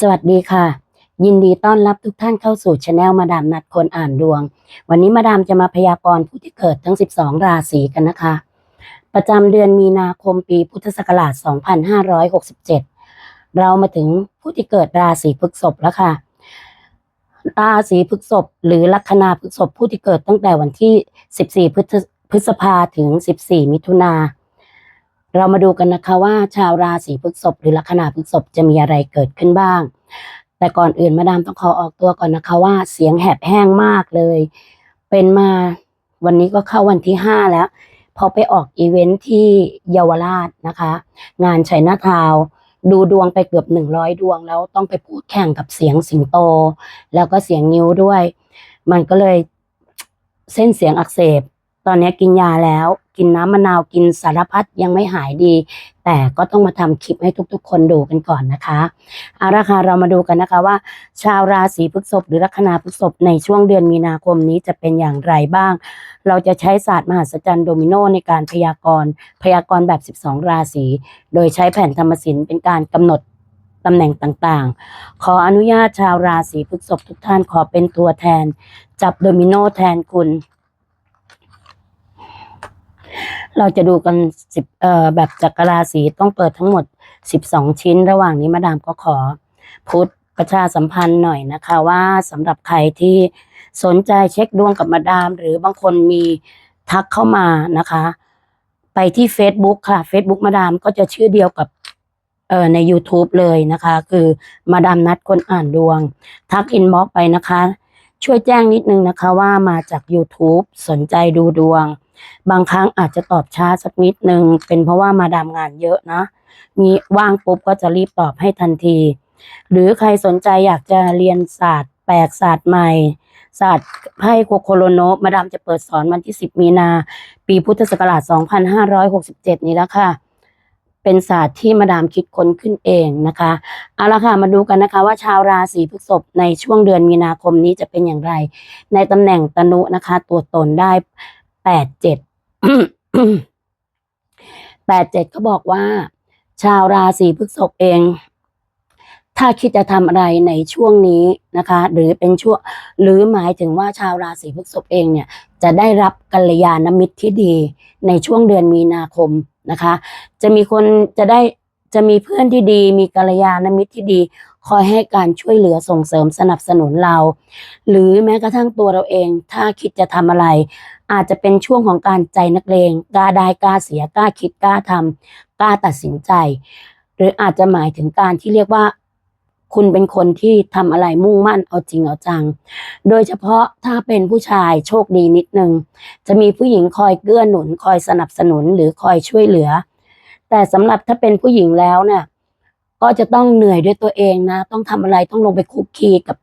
สวัสดีค่ะ ยินดีต้อนรับทุกท่านเข้าสู่ช anel มาดามนัดคนอ่านดวง วันนี้มาดามจะมาพยากรณ์ผู้ที่เกิดทั้ง 12 ราศีกันนะคะ ประจำเดือนมีนาคมปีพุทธศักราช 2567 เรามาถึงผู้ที่เกิดราศีพฤษภแล้วค่ะ ราศีพฤษภหรือลัคนาพฤษภผู้ที่เกิดตั้งแต่วันที่ 14 พฤษภาถึง 14 มิถุนา เรามาดูกันนะคะว่าชาวราศีพฤษภหรือลัคนาพฤษภจะมีอะไรเกิดขึ้นบ้าง แต่ก่อนอื่นมาดามต้องขอออกตัวก่อนนะคะว่าเสียงแหบแห้งมากเลย เป็นมาวันนี้ก็เข้าวันที่ห้าแล้ว พอไปออกอีเวนท์ที่เยาวราชนะคะ งานชัยนาทาวดูดวงไปเกือบหนึ่งร้อยดวงแล้วต้องไปพูดแข่งกับเสียงสิงโต แล้วก็เสียงนิ้วด้วย มันก็เลยเส้นเสียงอักเสบ ตอนนี้กินยาแล้ว กินน้ำมะนาวกินสารพัดยังไม่หายดี แต่ก็ต้องมาทำคลิปให้ทุกๆ คนดูกันก่อนนะคะเอาละค่ะเรามาดูกันนะคะว่า ชาวราศีพฤษภหรือลัคนาพฤษภในช่วงเดือนมีนาคมนี้จะเป็นอย่างไรบ้าง เราจะใช้ศาสตร์มหัศจรรย์โดมิโนในการพยากรณ์ พยากรณ์แบบ 12 ราศีโดยใช้แผ่นธรรมศิลป์เป็นการกำหนดตำแหน่งต่างๆ ขออนุญาตชาวราศีพฤษภทุกท่านขอเป็นตัวแทน จับโดมิโนแทนคุณ เราจะดูกันสิบเอ่อแบบจักรราศีต้องเปิดทั้งหมด12ชิ้น ระหว่างนี้มาดามก็ขอพุทธประชาสัมพันธ์หน่อยนะคะว่าสำหรับใครที่สนใจเช็คดวงกับมาดาม หรือบางคนมีทักเข้ามานะคะ ไปที่ Facebook ค่ะ Facebook มาดามก็จะชื่อเดียวกับเอ่อใน YouTube เลยนะคะ คือมาดามนัดคนอ่านดวง ทักอินบ็อกไปนะคะ ช่วยแจ้งนิดนึงนะคะว่ามาจาก YouTube สนใจดูดวง บางครั้งอาจจะตอบช้าสักนิดนึง เป็นเพราะว่ามาดามงานเยอะนะ มีว่างปุ๊บก็จะรีบตอบให้ทันที หรือใครสนใจอยากจะเรียนศาสตร์ แปลกศาสตร์ใหม่ ศาสตร์ไพ่โคโคโลโนมาดามจะเปิดสอนวันที่ 10 มีนา ปีพุทธศักราช 2567 นี้แล้วค่ะ เป็นศาสตร์ที่มาดามคิดค้นขึ้นเองนะคะ เอาละค่ะ มาดูกันนะคะว่าชาวราศีพฤษภในช่วงเดือนมีนาคมนี้จะเป็นอย่างไร ในตำแหน่งตนุนะคะ ตัวตนได้ แปดเจ็ดแปดเจ็ดเขาบอกว่า ชาวราศีพฤษภเอง ถ้าคิดจะทำอะไรในช่วงนี้นะคะ หรือเป็นช่วงหรือหมายถึงว่าชาวราศีพฤษภเองเนี่ย จะได้รับกัลยาณมิตรที่ดีในช่วงเดือนมีนาคมนะคะ จะมีคนจะได้จะมีเพื่อนที่ดี มีกัลยาณมิตรที่ดี คอยให้การช่วยเหลือส่งเสริมสนับสนุนเรา หรือแม้กระทั่งตัวเราเอง ถ้าคิดจะทำอะไร อาจจะเป็นช่วงของการใจนักเลงกล้าได้กล้าเสียกล้าคิดกล้าทำกล้าตัดสินใจ หรืออาจจะหมายถึงการที่เรียกว่าคุณเป็นคนที่ทำอะไรมุ่งมั่นเอาจริงเอาจัง โดยเฉพาะถ้าเป็นผู้ชายโชคดีนิดนึง จะมีผู้หญิงคอยเกื้อหนุน คอยสนับสนุนหรือคอยช่วยเหลือ แต่สำหรับถ้าเป็นผู้หญิงแล้วเนี่ย ก็จะต้องเหนื่อยด้วยตัวเองนะ ต้องทำอะไรต้องลงไปคุกคีกับ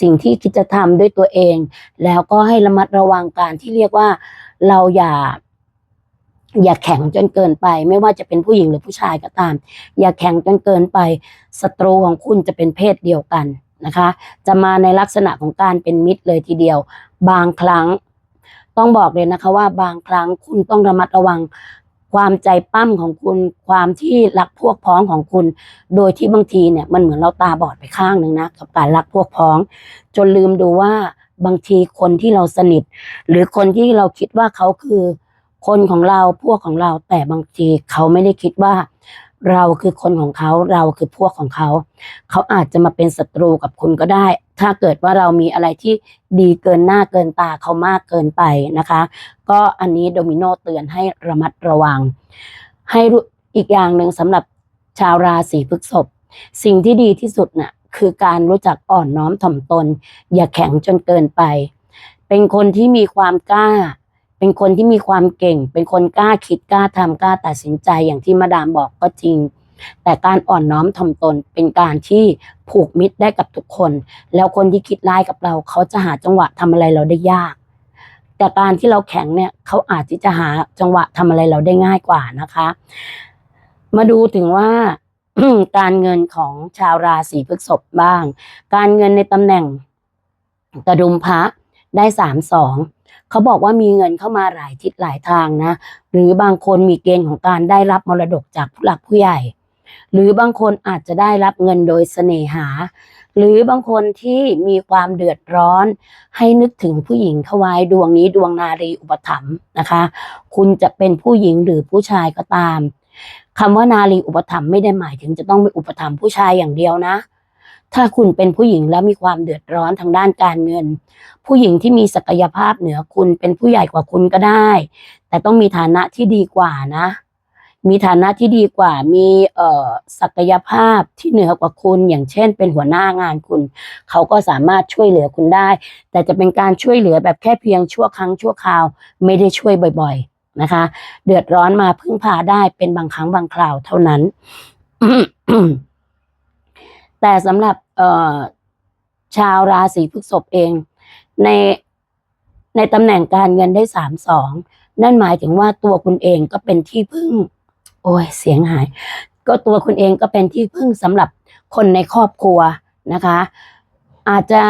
สิ่งที่คิดจะทำด้วยตัวเอง แล้วก็ให้ระมัดระวังการที่เรียกว่าเราอย่า อย่าแข็งจนเกินไป ไม่ว่าจะเป็นผู้หญิงหรือผู้ชายก็ตาม อย่าแข็งจนเกินไปศัตรูของคุณจะเป็นเพศเดียวกันนะคะ จะมาในลักษณะของการเป็นมิตรเลยทีเดียว บางครั้ง ต้องบอกเลยนะคะว่าบางครั้งคุณต้องระมัดระวัง ความใจปั้มของคุณ ความที่รักพวกพ้องของคุณ โดยที่บางทีเนี่ยมันเหมือนเราตาบอดไปข้างหนึ่งนะกับการรักพวกพ้อง จนลืมดูว่าบางทีคนที่เราสนิท หรือคนที่เราคิดว่าเขาคือคนของเราพวกของเราแต่บางทีเขาไม่ได้คิดว่า เราคือคนของเขาเราคือพวกของเขา เขาอาจจะมาเป็นศัตรูกับคุณก็ได้ ถ้าเกิดว่าเรามีอะไรที่ดีเกินหน้าเกินตาเขามากเกินไปนะคะ ก็อันนี้โดมิโนเตือนให้ระมัดระวัง ให้อีกอย่างหนึ่งสำหรับชาวราศีพฤษภสิ่งที่ดีที่สุดน่ะคือการรู้จักอ่อนน้อมถ่อมตน อย่าแข็งจนเกินไป เป็นคนที่มีความกล้า เป็นคนที่มีความเก่ง เป็นคนกล้าคิดกล้าทำกล้าตัดสินใจอย่างที่มาดามบอกก็จริง แต่การอ่อนน้อมถ่อมตนเป็นการที่ผูกมิตรได้กับทุกคน แล้วคนที่คิดร้ายกับเรา เขาจะหาจังหวะทำอะไรเราได้ยาก แต่การที่เราแข็งเนี่ยเขาอาจที่จะหาจังหวะทำอะไรเราได้ง่ายกว่านะคะ มาดูถึงว่าการเงินของชาวราศีพฤษภบ้าง การเงินในตำแหน่งกระดุมพระได้สามสองเขาบอกว่ามีเงินเข้ามาหลายทิศหลายทางนะ หรือบางคนมีเกณฑ์ของการได้รับมรดกจากผู้หลักผู้ใหญ่ หรือบางคนอาจจะได้รับเงินโดยเสน่หา หรือบางคนที่มีความเดือดร้อน ให้นึกถึงผู้หญิงเขาไว้ดวงนี้ดวงนารีอุปถัมภ์นะคะ คุณจะเป็นผู้หญิงหรือผู้ชายก็ตามคำว่านารีอุปถัมภ์ไม่ได้หมายถึงจะต้องเป็นอุปถัมภ์ผู้ชายอย่างเดียวนะ ถ้าคุณเป็นผู้หญิงแล้วมีความเดือดร้อนทางด้านการเงิน ผู้หญิงที่มีศักยภาพเหนือคุณเป็นผู้ใหญ่กว่าคุณก็ได้ แต่ต้องมีฐานะที่ดีกว่านะ มีฐานะที่ดีกว่า มีเศักยภาพที่เหนือกว่าคุณ อย่างเช่น เป็นหัวหน้างานคุณ เขาก็สามารถช่วยเหลือคุณได้ แต่จะเป็นการช่วยเหลือแบบแค่เพียงชั่วครั้งชั่วคราว ไม่ได้ช่วยบ่อย ๆนะคะ เดือดร้อนมาพึ่งพาได้เป็นบางครั้งบางคราวเท่านั้น แต่สำหรับชาวราศีพฤษภเอง ในในตำแหน่งการเงินได้สามสองนั่นหมายถึงว่าตัวคุณเองก็เป็นที่พึ่ง โอ้ยเสียงหาย ก็ตัวคุณเองก็เป็นที่พึ่งสำหรับคนในครอบครัวนะคะ อาจจะ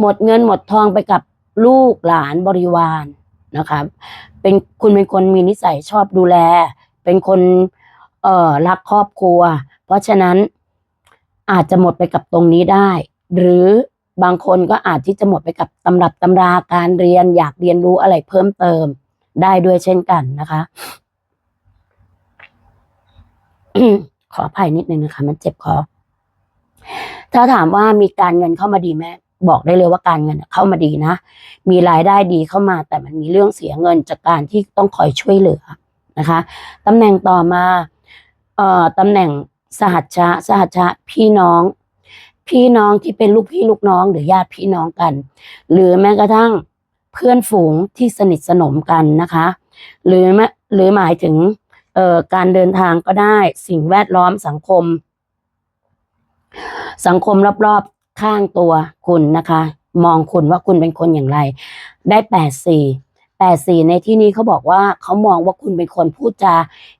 หมดเงินหมดทองไปกับลูกหลานบริวารนะคะเป็นคุณเป็นคนมีนิสัยชอบดูแล เป็นคนเอ่อรักครอบครัว เพราะฉะนั้นอาจจะหมดไปกับตรงนี้ได้ หรือบางคนก็อาจที่จะหมดไปกับตำรับตำราการเรียนอยากเรียนรู้อะไรเพิ่มเติมได้ด้วยเช่นกันนะคะ ขออภัยนิดนึงนะคะ มันเจ็บคอถ้าถามว่ามีการเงินเข้ามาดีไหมบอกได้เลยว่าการเงินเข้ามาดีนะ มีรายได้ดีเข้ามา แต่มันมีเรื่องเสียเงินจากการที่ต้องคอยช่วยเหลือนะคะตำแหน่งต่อมาเอ่อตำแหน่งสหัชชะสหัชชะพี่น้อง พี่น้องที่เป็นลูกพี่ลูกน้องหรือญาติพี่น้องกัน หรือแม้กระทั่งเพื่อนฝูงที่สนิทสนมกันนะคะ หรือแม้หรือหมายถึง เอ่อการเดินทางก็ได้ สิ่งแวดล้อมสังคม สังคมรอบๆข้างตัวคุณนะคะ มองคุณว่าคุณเป็นคนอย่างไร ได้แปดสี่แปดสี่ในที่นี้เขาบอกว่าเขามองว่าคุณเป็นคนพูดจา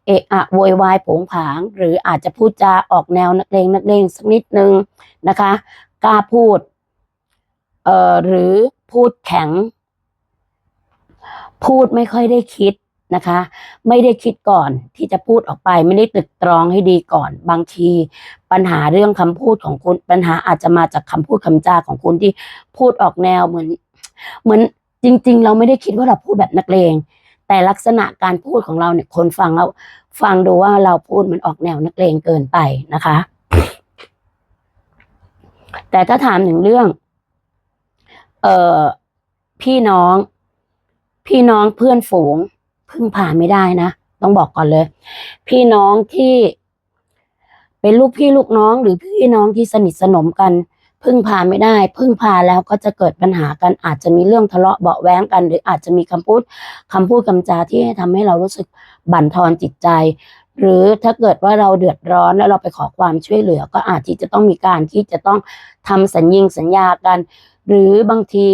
เอะอะโวยวายผงผาง หรืออาจจะพูดจาออกแนวนักเลงนักเลงสักนิดนึงนะคะกล้าพูดเอ่อหรือพูดแข็ง พูดไม่ค่อยได้คิด นะคะ ไม่ได้คิดก่อนที่จะพูดออกไป ไม่ได้ตรึกตรองให้ดีก่อน บางทีปัญหาเรื่องคำพูดของคุณปัญหาอาจจะมาจากคำพูดคำจาของคุณที่พูดออกแนวเหมือน เหมือนจริง ๆ เราไม่ได้คิดว่าเราพูดแบบนักเลงแต่ลักษณะการพูดของเราเนี่ยคนฟังแล้วฟังดูว่าเราพูดมันออกแนวนักเลงเกินไปนะคะ แต่ถ้าถามถึงเรื่อง เอ่อพี่น้อง พี่น้องเพื่อนฝูง พึ่งพาไม่ได้นะ ต้องบอกก่อนเลย พี่น้องที่เป็นลูกพี่ลูกน้องหรือพี่น้องที่สนิทสนมกัน พึ่งพาไม่ได้ พึ่งพาแล้วก็จะเกิดปัญหากันอาจจะมีเรื่องทะเลาะเบาแว้งกัน หรืออาจจะมีคำพูดคำพูดคำจาที่ทำให้เรารู้สึกบั่นทอนจิตใจ หรือถ้าเกิดว่าเราเดือดร้อนแล้วเราไปขอความช่วยเหลือ ก็อาจที่จะต้องมีการที่จะต้องทำสัญญิงสัญญากัน หรือบางที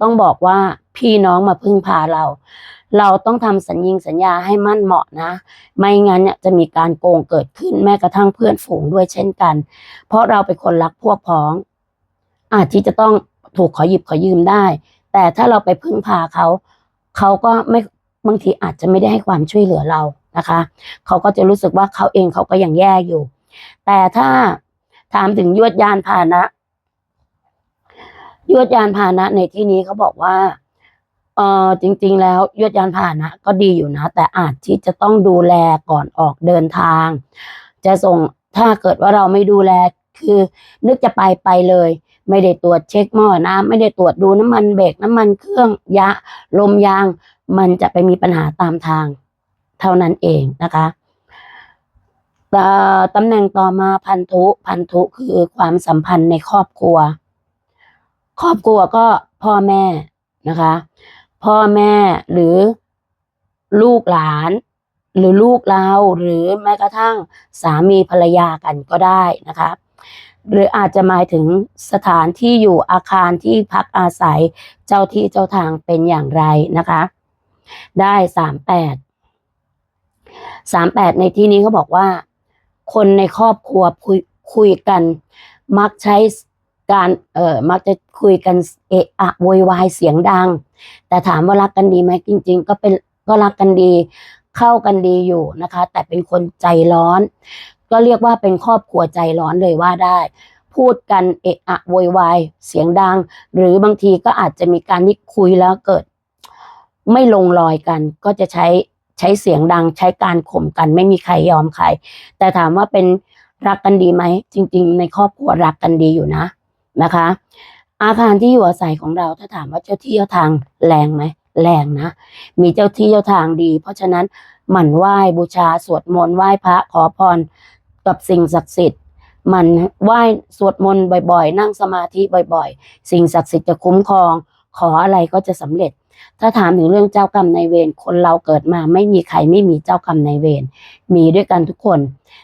ต้องบอกว่าพี่น้องมาพึ่งพาเรา เราต้องทำสัญญิงสัญญาให้มั่นเหมาะนะ ไม่งั้นเนี่ยจะมีการโกงเกิดขึ้นแม้กระทั่งเพื่อนฝูงด้วยเช่นกัน เพราะเราเป็นคนรักพวกพ้อง อาจที่จะต้องถูกขอหยิบขอยืมได้ แต่ถ้าเราไปพึ่งพาเขา เขาก็ไม่บางทีอาจจะไม่ได้ให้ความช่วยเหลือเรานะคะ เขาก็จะรู้สึกว่าเขาเองเขาก็ยังแย่อยู่ แต่ถ้าถามถึงยวดยานพาหนะยวดยานพาหนะในที่นี้เขาบอกว่า เออจริงๆ แล้วยวดยานพาหนะก็ดีอยู่นะ แต่อาจที่จะต้องดูแลก่อนออกเดินทาง จะส่งถ้าเกิดว่าเราไม่ดูแลคือ นึกจะไปไปเลย ไม่ได้ตรวจเช็คหม้อน้ำไม่ได้ตรวจดูน้ำมันเบรกน้ำมันเครื่องยะลมยาง มันจะไปมีปัญหาตามทาง เท่านั้นเองนะคะตตำแหน่งต่อมาพันธุพันธุคือความสัมพันธ์ในครอบครัว ครอบครัวก็พ่อแม่นะคะ พ่อแม่หรือลูกหลาน หรือลูกเราหรือแม้กระทั่งสามีภรรยากันก็ได้นะคะหรืออาจจะหมายถึงสถานที่อยู่อาคารที่พักอาศัยเจ้าที่เจ้าทางเป็นอย่างไรนะคะ ได้สามแปดสามแปดในที่นี้เขาบอกว่า คนในครอบครัวคุยคุยกัน มักใช้ การเอ่อมักจะคุยกันเอะอะโวยวายเสียงดัง แต่ถามว่ารักกันดีไหมจริง ๆ ก็เป็นก็รักกันดี เข้ากันดีอยู่นะคะ แต่เป็นคนใจร้อน ก็เรียกว่าเป็นครอบครัวใจร้อนเลยว่าได้ พูดกันเอะอะโวยวายเสียงดัง หรือบางทีก็อาจจะมีการที่คุยแล้วเกิด ไม่ลงรอยกัน ก็จะใช้ใช้เสียงดังใช้การข่มกันไม่มีใครยอมใคร แต่ถามว่าเป็นรักกันดีไหม จริง ๆ ในครอบครัวรักกันดีอยู่นะ นะคะ อาคารที่อยู่อาศัยของเราถ้าถามว่าเจ้าที่เจ้าทางแรงไหมแรงนะ มีเจ้าที่เจ้าทางดี เพราะฉะนั้นหมั่นไหว้บูชาสวดมนต์ไหว้พระขอพรกับสิ่งศักดิ์สิทธิ์หมั่นไหว้สวดมนต์บ่อยๆ นั่งสมาธิบ่อยๆ สิ่งศักดิ์สิทธิ์จะคุ้มครอง ขออะไรก็จะสำเร็จ ถ้าถามถึงเรื่องเจ้ากรรมนายเวรคนเราเกิดมาไม่มีใครไม่มีเจ้ากรรมนายเวรมีด้วยกันทุกคน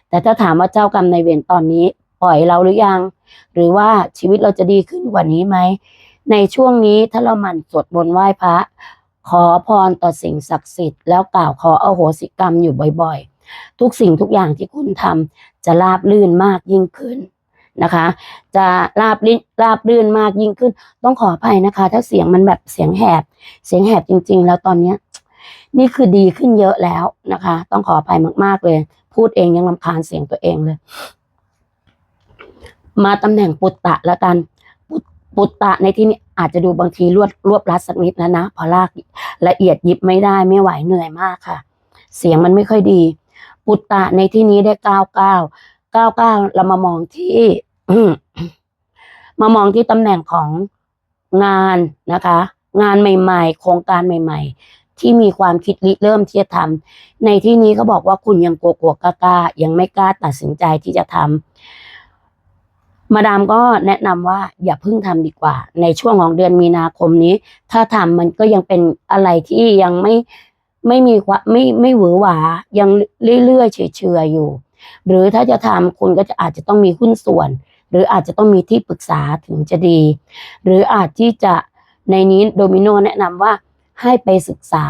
แต่ถ้าถามว่าเจ้ากรรมนายเวรตอนนี้ อยเราหรือยัง หรือว่าชีวิตเราจะดีขึ้นกว่านี้ไหม ในช่วงนี้ถ้าเราหมั่นสวดมนต์ไหว้พระ ขอพรต่อสิ่งศักดิ์สิทธิ์แล้วกล่าวขออโหสิกรรมอยู่บ่อยๆ ทุกสิ่งทุกอย่างที่คุณทำจะราบลื่นมากยิ่งขึ้นนะคะ จะราบลื่นราบลื่นมากยิ่งขึ้น ต้องขออภัยนะคะ ถ้าเสียงมันแบบเสียงแหบ เสียงแหบจริง ๆ แล้วตอนเนี้ยนี่คือดีขึ้นเยอะแล้วนะคะ ต้องขออภัยมาก ๆ เลย พูดเองยังรำคาญเสียงตัวเองเลย มาตำแหน่งปุตตะแล้วกันปุตปุตตะในที่นี้อาจจะดูบางทีรวดรวบรัดสักนิดแล้วนะพอลากละเอียดยิบไม่ได้ไม่ไหวเหนื่อยมากค่ะ เสียงมันไม่ค่อยดี ปุตตะในที่นี้ได้เก้าเก้าเก้าเก้าเรามามองที่มามองที่ตำแหน่งของงานนะคะ งานใหม่ๆ โครงการใหม่ ๆ ที่มีความคิดริเริ่มที่จะทำในที่นี้เขาบอกว่าคุณยังกลัวๆกล้าๆยังไม่กล้าตัดสินใจที่จะทำ มาดามก็แนะนำว่าอย่าเพิ่งทำดีกว่า ในช่วงของเดือนมีนาคมนี้ ถ้าทำมันก็ยังเป็นอะไรที่ยังไม่ไม่มีความไม่ไม่หวือหวายังเรื่อยๆเฉยๆอยู่ หรือถ้าจะทำคุณก็จะอาจจะต้องมีหุ้นส่วน หรืออาจจะต้องมีที่ปรึกษาถึงจะดี หรืออาจที่จะในนี้โดมิโนแนะนำว่าให้ไปศึกษา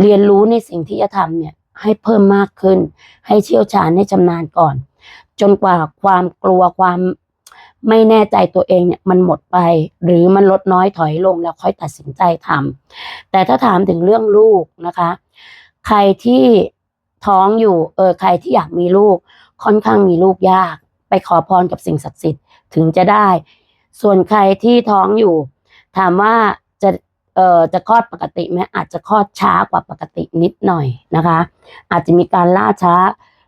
เรียนรู้ในสิ่งที่จะทำเนี่ยให้เพิ่มมากขึ้น ให้เชี่ยวชาญให้ชำนาญก่อน จนกว่าความกลัวความไม่แน่ใจตัวเองเนี่ยมันหมดไป หรือมันลดน้อยถอยลงแล้วค่อยตัดสินใจทำแต่ถ้าถามถึงเรื่องลูกนะคะ ใครที่ท้องอยู่เออใครที่อยากมีลูก ค่อนข้างมีลูกยาก ไปขอพรกับสิ่งศักดิ์สิทธิ์ถึงจะได้ ส่วนใครที่ท้องอยู่ ถามว่าจะเอ่อจะคลอดปกติไหมอาจจะคลอดช้ากว่าปกตินิดหน่อยนะคะ อาจจะมีการล่าช้า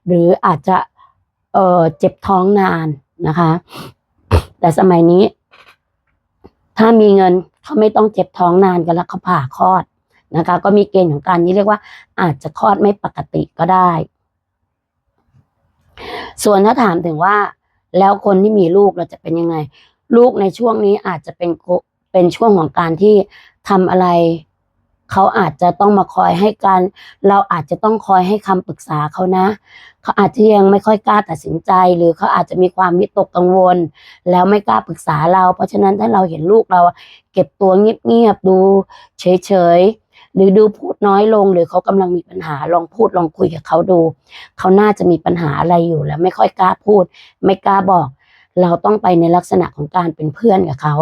หรืออาจจะ เออเจ็บท้องนานนะคะ แต่สมัยนี้ ถ้ามีเงินเขาไม่ต้องเจ็บท้องนานกันแล้วเขาผ่าคลอดนะคะ ก็มีเกณฑ์ของการนี้เรียกว่า อาจจะคลอดไม่ปกติก็ได้ ส่วนถ้าถามถึงว่า แล้วคนที่มีลูกเราจะเป็นยังไง ลูกในช่วงนี้อาจจะเป็นเป็นช่วงของการที่ทำอะไร เขาอาจจะต้องมาคอยให้การ เราอาจจะต้องคอยให้คำปรึกษาเขานะ เขาอาจจะยังไม่ค่อยกล้าตัดสินใจ หรือเขาอาจจะมีความวิตกกังวล แล้วไม่กล้าปรึกษาเรา เพราะฉะนั้นถ้าเราเห็นลูกเราเก็บตัวเงียบๆดูเฉยๆหรือดูพูดน้อยลง หรือเขากำลังมีปัญหาลองพูดลองคุยกับเขาดู เขาน่าจะมีปัญหาอะไรอยู่แล้วไม่ค่อยกล้าพูด ไม่กล้าบอก เราต้องไปในลักษณะของการเป็นเพื่อนกับเขา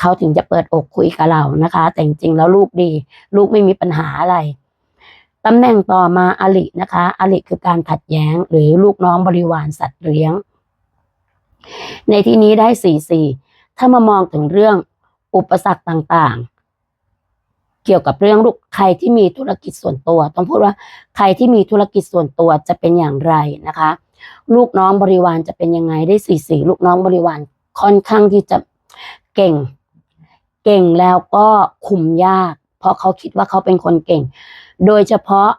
เขาถึงจะเปิดอกคุยกับเรานะคะ แต่จริงๆแล้วลูกดี ลูกไม่มีปัญหาอะไรตำแหน่งต่อมาอลินะคะอลิคือการขัดแย้ง หรือลูกน้องบริวารสัตว์เลี้ยง ในที่นี้ได้สี่สี่ถ้ามามองถึงเรื่องอุปสรรคต่างๆ เกี่ยวกับเรื่องลูกใครที่มีธุรกิจส่วนตัว ต้องพูดว่าใครที่มีธุรกิจส่วนตัวจะเป็นอย่างไรนะคะ ลูกน้องบริวารจะเป็นยังไงได้สี่สี่ลูกน้องบริวารค่อนข้างที่จะเก่ง เก่งแล้วก็คุมยาก เพราะเขาคิดว่าเขาเป็นคนเก่ง โดยเฉพาะ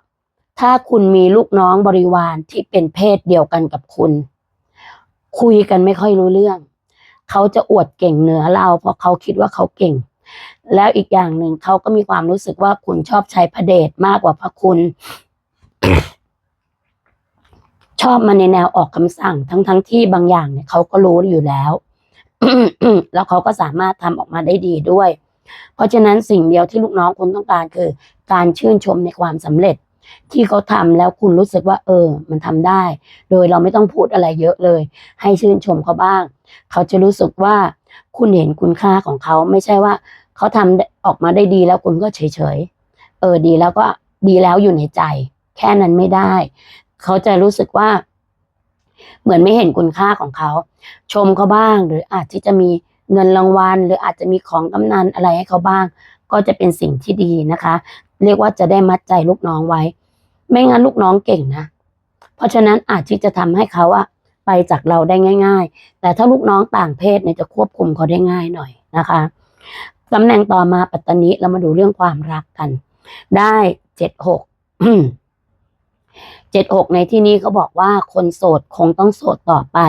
ถ้าคุณมีลูกน้องบริวารที่เป็นเพศเดียวกันกับคุณ คุยกันไม่ค่อยรู้เรื่อง เขาจะอวดเก่งเหนือเราเพราะเขาคิดว่าเขาเก่ง แล้วอีกอย่างหนึ่งเขาก็มีความรู้สึกว่าคุณชอบใช้พระเดชมากกว่าพระคุณ ชอบมาในแนวออกคำสั่งทั้งทั้งๆที่บางอย่างเนี่ยเขาก็รู้อยู่แล้ว แล้วเขาก็สามารถทำออกมาได้ดีด้วย เพราะฉะนั้นสิ่งเดียวที่ลูกน้องคุณต้องการคือ การชื่นชมในความสำเร็จ ที่เขาทำแล้วคุณรู้สึกว่า เออ มันทำได้ โดยเราไม่ต้องพูดอะไรเยอะเลย ให้ชื่นชมเขาบ้าง เขาจะรู้สึกว่าคุณเห็นคุณค่าของเขาไม่ใช่ว่า เขาทำได้ออกมาได้ดีแล้วคุณก็เฉยๆเออดีแล้วก็ดีแล้วอยู่ในใจ แค่นั้นไม่ได้ เขาจะรู้สึกว่า เหมือนไม่เห็นคุณค่าของเขา ชมเขาบ้าง หรืออาจที่จะมีเงินรางวัล หรืออาจจะมีของกำนันอะไรให้เขาบ้าง ก็จะเป็นสิ่งที่ดีนะคะ เรียกว่าจะได้มัดใจลูกน้องไว้ ไม่งั้นลูกน้องเก่งนะ เพราะฉะนั้นอาจที่จะทำให้เขาอะไปจากเราได้ง่าย ๆ แต่ถ้าลูกน้องต่างเพศเนี่ยจะควบคุมเขาได้ง่ายหน่อยนะคะตำแหน่งต่อมาปัตตานีเรามาดูเรื่องความรักกัน ได้เจ็ดหก เจ็ดหกในที่นี้เขาบอกว่าคนโสดคงต้องโสดต่อไป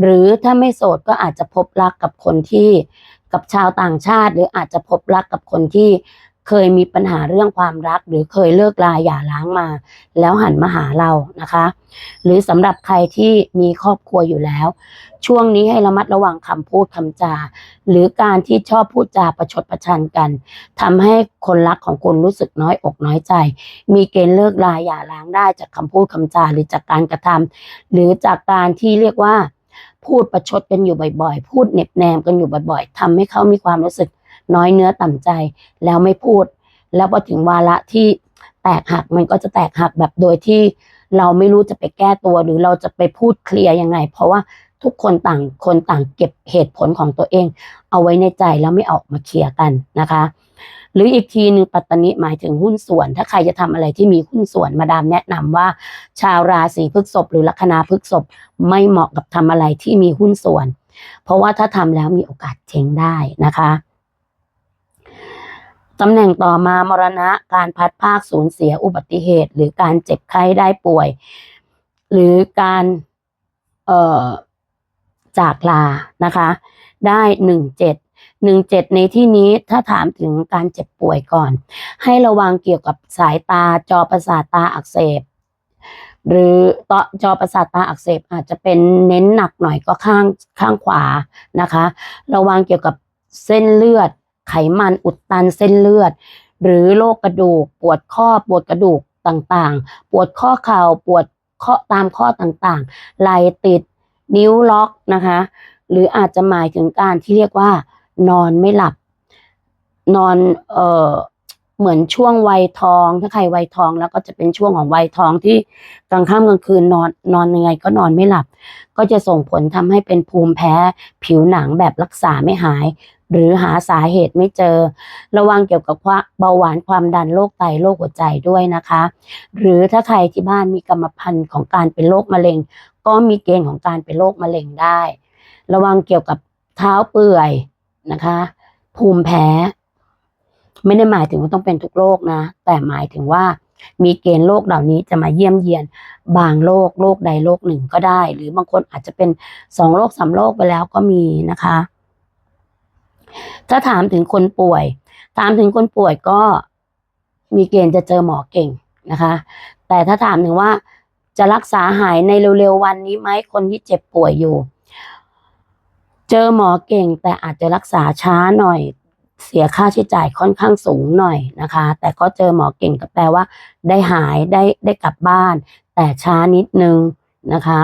หรือถ้าไม่โสดก็อาจจะพบรักกับคนที่กับชาวต่างชาติ หรืออาจจะพบรักกับคนที่ เคยมีปัญหาเรื่องความรัก หรือเคยเลิกลาหย่าร้างมา แล้วหันมาหาเรานะคะ หรือสำหรับใครที่มีครอบครัวอยู่แล้ว ช่วงนี้ให้ระมัดระวังคำพูดคำจา หรือการที่ชอบพูดจาประชดประชันกันทำให้คนรักของคุณรู้สึกน้อยอกน้อยใจ มีเกณฑ์เลิกลาหย่าร้างได้จากคำพูดคำจาหรือจากการกระทำหรือจากการที่เรียกว่าพูดประชดกันอยู่บ่อยๆ พูดเหน็บแนมกันอยู่บ่อยๆทำให้เขามีความรู้สึก น้อยเนื้อต่ำใจแล้วไม่พูด แล้วพอถึงวาระที่แตกหักมันก็จะแตกหักแบบโดยที่เราไม่รู้จะไปแก้ตัวหรือเราจะไปพูดเคลียร์ยังไง เพราะว่าทุกคนต่างคนต่างเก็บเหตุผลของตัวเอง เอาไว้ในใจแล้วไม่ออกมาเคลียร์กันนะคะ หรืออีกทีหนึ่งปัตตานิหมายถึงหุ้นส่วน ถ้าใครจะทำอะไรที่มีหุ้นส่วนมาดามแนะนำว่า ชาวราศีพฤกษภหรือลัคนาพฤกษภไม่เหมาะกับทำอะไรที่มีหุ้นส่วน เพราะว่าถ้าทำแล้วมีโอกาสเจ๊งได้นะคะ ตำแหน่งต่อมามรณะการพัดภาคสูญเสียอุบัติเหตุ หรือการเจ็บไข้ได้ป่วย หรือการเอ่อจากลานะคะ ได้หนึ่งเจ็ดหนึ่งเจ็ดในที่นี้ถ้าถามถึงการเจ็บป่วยก่อน ให้ระวังเกี่ยวกับสายตาจอประสาทตาอักเสบ หรือต่อจอประสาทตาอักเสบอาจจะเป็นเน้นหนักหน่อยก็ข้างข้างขวานะคะ ระวังเกี่ยวกับเส้นเลือด ไขมันอุดตันเส้นเลือด หรือโรคกระดูก ปวดข้อปวดกระดูกต่างๆ ปวดข้อเข่าปวดข้อตามข้อต่างๆไหลติดนิ้วล็อกนะคะ หรืออาจจะหมายถึงการที่เรียกว่านอนไม่หลับ นอนเอ่อ เหมือนช่วงวัยทอง ถ้าใครวัยทองแล้วก็จะเป็นช่วงของวัยทองที่กลางค่ำกลางคืนนอนนอนยังไงก็นอนไม่หลับ ก็จะส่งผลทำให้เป็นภูมิแพ้ผิวหนังแบบรักษาไม่หาย หรือหาสาเหตุไม่เจอ ระวังเกี่ยวกับว่าเบาหวานความดันโรคไตโรคหัวใจด้วยนะคะ หรือถ้าใครที่บ้านมีกรรมพันธุ์ของการเป็นโรคมะเร็ง ก็มีเกณฑ์ของการเป็นโรคมะเร็งได้ ระวังเกี่ยวกับเท้าเปื่อยนะคะ ภูมิแพ้ ไม่ได้หมายถึงว่าต้องเป็นทุกโรคนะ แต่หมายถึงว่ามีเกณฑ์โรคเหล่านี้จะมาเยี่ยมเยียน บางโรคโรคใดโรคหนึ่งก็ได้ หรือบางคนอาจจะเป็นสองโรคสามโรคไปแล้วก็มีนะคะ ถ้าถามถึงคนป่วย ถามถึงคนป่วยก็มีเกณฑ์จะเจอหมอเก่งนะคะ แต่ถ้าถามถึงว่าจะรักษาหายในเร็วๆวันนี้ไหมคนที่เจ็บป่วยอยู่ เจอหมอเก่งแต่อาจจะรักษาช้าหน่อย เสียค่าใช้จ่ายค่อนข้างสูงหน่อยนะคะ แต่ก็เจอหมอเก่งก็แปลว่า ได้หายได้ได้กลับบ้าน แต่ช้านิดนึงนะคะ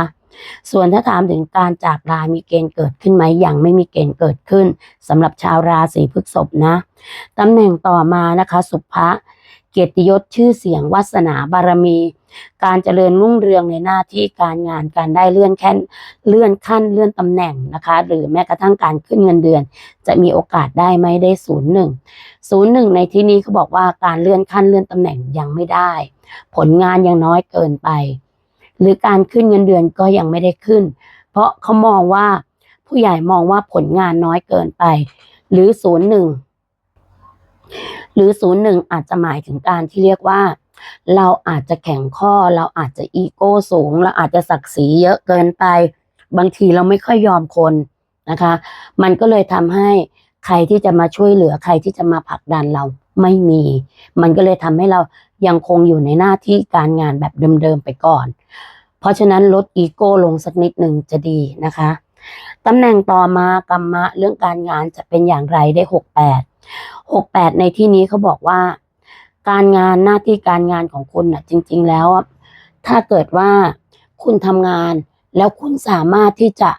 ส่วนถ้าถามถึงการจากลามีเกณฑ์เกิดขึ้นไหมยังไม่มีเกณฑ์เกิดขึ้นสำหรับชาวราศีพฤษภนะตำแหน่งต่อมานะคะ สุภะ เกียรติยศชื่อเสียงวาสนาบารมี การเจริญรุ่งเรืองในหน้าที่การงานการได้เลื่อนแค่นเลื่อนขั้นเลื่อนตำแหน่งนะคะ หรือแม้กระทั่งการขึ้นเงินเดือน จะมีโอกาสได้ไหมได้ศูนย์หนึ่งศูนย์หนึ่งในที่นี้เขาบอกว่าการเลื่อนขั้นเลื่อนตำแหน่งยังไม่ได้ ผลงานยังน้อยเกินไป หรือการขึ้นเงินเดือนก็ยังไม่ได้ขึ้น เพราะเขามองว่าผู้ใหญ่มองว่าผลงานน้อยเกินไป หรือศูนย์หนึ่ง หรือศูนย์หนึ่งอาจจะหมายถึงการที่เรียกว่า เราอาจจะแข็งข้อ เราอาจจะอีโก้สูง เราอาจจะศักดิ์ศรีเยอะเกินไป บางทีเราไม่ค่อยยอมคนนะคะ มันก็เลยทำให้ใครที่จะมาช่วยเหลือใครที่จะมาผลักดันเราไม่มี มันก็เลยทำให้เรายังคงอยู่ในหน้าที่การงานแบบเดิมๆไปก่อน เพราะฉะนั้นลดอีโก้ลงสักนิดหนึ่งจะดีนะคะตำแหน่งต่อมากรรมะเรื่องการงานจะเป็นอย่างไรได้ห กแปดหกแปดในที่นี้เขาบอกว่า การงานหน้าที่การงานของคุณน่ะ จริง ๆ แล้วถ้าเกิดว่าคุณทำงาน แล้วคุณสามารถที่จะ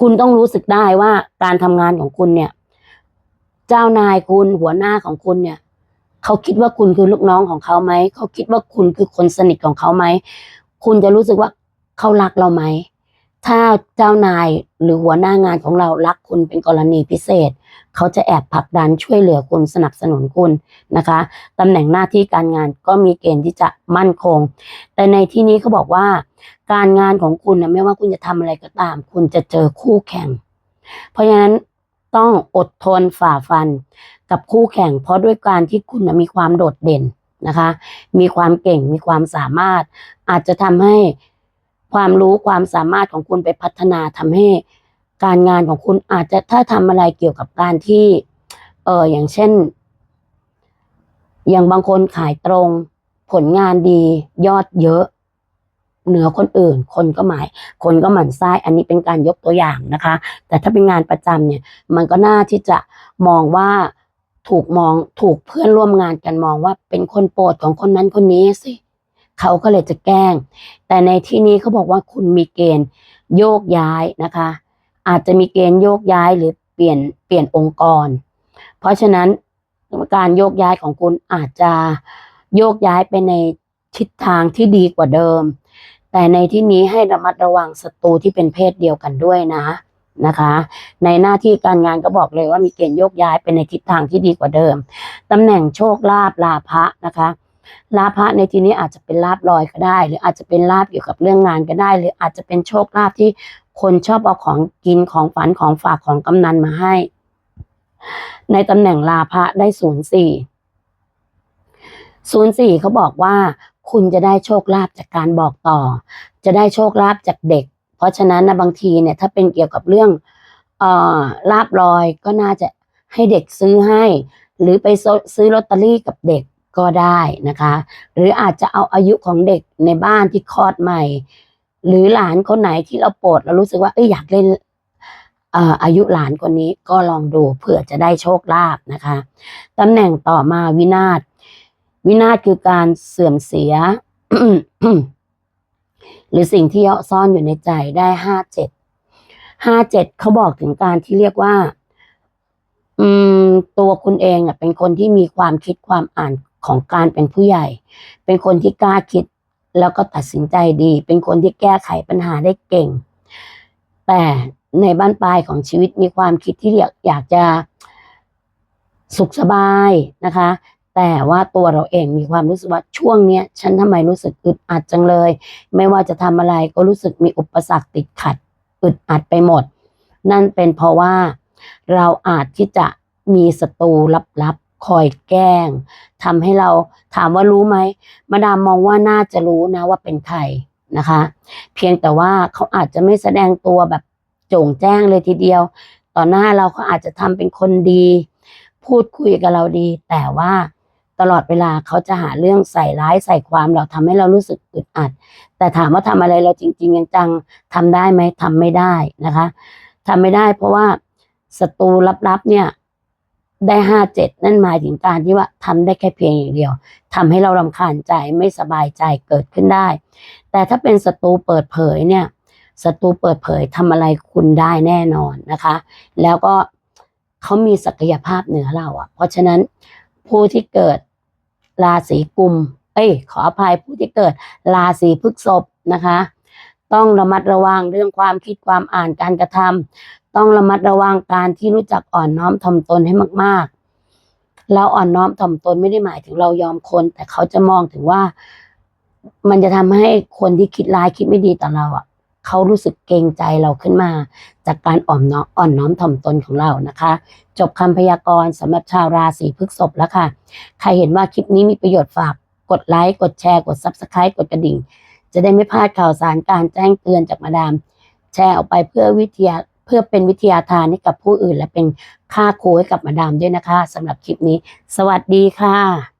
คุณต้องรู้สึกได้ว่าการทำงานของคุณเนี่ย เจ้านายคุณหัวหน้าของคุณเนี่ยเขาคิดว่าคุณคือลูกน้องของเขาไหม เขาคิดว่าคุณคือคนสนิทของเขาไหม คุณจะรู้สึกว่าเขารักเราไหม ถ้าเจ้านายหรือหัวหน้างานของเรารักคุณเป็นกรณีพิเศษ เขาจะแอบผลักดันช่วยเหลือคุณสนับสนุนคุณนะคะตำแหน่งหน้าที่การงานก็มีเกณฑ์ที่จะมั่นคง แต่ในที่นี้เขาบอกว่า การงานของคุณนะไม่ว่าคุณจะทำอะไรก็ตาม คุณจะเจอคู่แข่ง เพราะฉะนั้นต้องอดทนฝ่าฟันกับคู่แข่ง เพราะด้วยการที่คุณนะมีความโดดเด่นนะคะ มีความเก่งมีความสามารถ อาจจะทำให้ความรู้ความสามารถของคุณไปพัฒนาทำให้ การงานของคุณอาจจะถ้าทำอะไรเกี่ยวกับการที่ เอออย่างเช่น อย่างบางคนขายตรง ผลงานดี ยอดเยอะ เหนือคนอื่น คนก็หมาย คนก็หมั่นไส้อันนี้เป็นการยกตัวอย่างนะคะ แต่ถ้าเป็นงานประจำเนี่ย มันก็น่าที่จะมองว่าถูกมองถูกเพื่อนร่วมงานกันมองว่าเป็นคนโปรดของคนนั้นคนนี้สิเขาก็เลยจะแกล้ง แต่ในที่นี้เขาบอกว่าคุณมีเกณฑ์โยกย้ายนะคะ อาจจะมีเกณฑ์โยกย้ายหรือเปลี่ยนเปลี่ยนองค์กร เพราะฉะนั้นการโยกย้ายของคุณอาจจะโยกย้ายไปในทิศทางที่ดีกว่าเดิม แต่ในที่นี้ให้ระมัดระวังศัตรูที่เป็นเพศเดียวกันด้วยนะนะคะ ในหน้าที่การงานก็บอกเลยว่ามีเกณฑ์โยกย้ายไปในทิศทางที่ดีกว่าเดิมตำแหน่งโชคลาภลาภะนะคะลาภะในที่นี้อาจจะเป็นลาภลอยก็ได้ หรืออาจจะเป็นลาภเกี่ยวกับเรื่องงานก็ได้ หรืออาจจะเป็นโชคลาภที่ คนชอบเอาของกินของฝันของฝากของกำนันมาให้ ในตำแหน่งลาภะได้ศูนย์สี่ศูนย์สี่เขาบอกว่า คุณจะได้โชคลาภจากการบอกต่อ จะได้โชคลาภจากเด็ก เพราะฉะนั้นนะบางทีเนี่ย ถ้าเป็นเกี่ยวกับเรื่องเอ่อลาบลอยก็น่าจะให้เด็กซื้อให้ หรือไปซื้อลอตเตอรี่กับเด็กก็ได้นะคะ หรืออาจจะเอาอายุของเด็กในบ้านที่คลอดใหม่ หรือหลานคนไหนที่เราโปรดเรารู้สึกว่าเอ้ยอยากเล่นเอ่ออายุหลานคนนี้ก็ลองดูเผื่อจะได้โชคลาภนะคะตำแหน่งต่อมาวินาศวินาศคือการเสื่อมเสีย หรือสิ่งที่ซ่อนอยู่ในใจได้ห้าเจ็ดห้าเจ็ดเขาบอกถึงการที่เรียกว่า อืม ตัวคุณเองอะ เป็นคนที่มีความคิดความอ่านของการเป็นผู้ใหญ่ เป็นคนที่กล้าคิด แล้วก็ตัดสินใจดี เป็นคนที่แก้ไขปัญหาได้เก่ง แต่ในบ้านปลายของชีวิตมีความคิดที่อยากอยากจะสุขสบายนะคะ แต่ว่าตัวเราเองมีความรู้สึกว่าช่วงเนี้ยฉันทำไมรู้สึกอึดอัดจังเลย ไม่ว่าจะทำอะไรก็รู้สึกมีอุปสรรคติดขัดอึดอัดไปหมด นั่นเป็นเพราะว่าเราอาจที่จะมีศัตรูลับ คอยแกล้งทำให้เราถามว่ารู้ไหมมาดามมองว่าน่าจะรู้นะว่าเป็นใครนะคะ เพียงแต่ว่าเขาอาจจะไม่แสดงตัวแบบโจ่งแจ้งเลยทีเดียว ต่อหน้าเราเขาอาจจะทำเป็นคนดี พูดคุยกับเราดี แต่ว่าตลอดเวลาเขาจะหาเรื่องใส่ร้ายใส่ความเราทำให้เรารู้สึกอึดอัด แต่ถามว่าทำอะไรเราจริงๆจังๆทำได้ไหมทำไม่ได้นะคะทำไม่ได้เพราะว่าศัตรูลับๆเนี่ย ได้ห้าเจ็ดนั่นหมายถึงการที่ว่าทำได้แค่เพียงอย่างเดียวทำให้เรารำคาญใจไม่สบายใจเกิดขึ้นได้ แต่ถ้าเป็นศัตรูเปิดเผยเนี่ยศัตรูเปิดเผยทำอะไรคุณได้แน่นอนนะคะ แล้วก็เขามีศักยภาพเหนือเราอะ เพราะฉะนั้นผู้ที่เกิดราศีกุม เอ้ย ขออภัยผู้ที่เกิดราศีพฤษภนะคะ ต้องระมัดระวังเรื่องความคิดความอ่านการกระทำต้องระมัดระวังการที่รู้จักอ่อนน้อมถ่อมตนให้มาก ๆ เราอ่อนน้อมถ่อมตนไม่ได้หมายถึงเรายอมคน แต่เขาจะมองถึงว่า มันจะทำให้คนที่คิดร้ายคิดไม่ดีต่อเราอะเขารู้สึกเกรงใจเราขึ้นมา จากการอ่อนน้อมอ่อนน้อมถ่อมตนของเรานะคะ จบคำพยากรณ์สำหรับชาวราศีพฤษภแล้วค่ะ ใครเห็นว่าคลิปนี้มีประโยชน์ฝากกดไลค์กดแชร์กด Subscribe กดกระดิ่ง จะได้ไม่พลาดข่าวสารการแจ้งเตือนจากมาดาม แชร์ออกไปเพื่อวิทยาเพื่อเป็นวิทยาทานให้กับผู้อื่น และเป็นค่าครูให้กับมาดามด้วยนะคะสำหรับคลิปนี้ สวัสดีค่ะ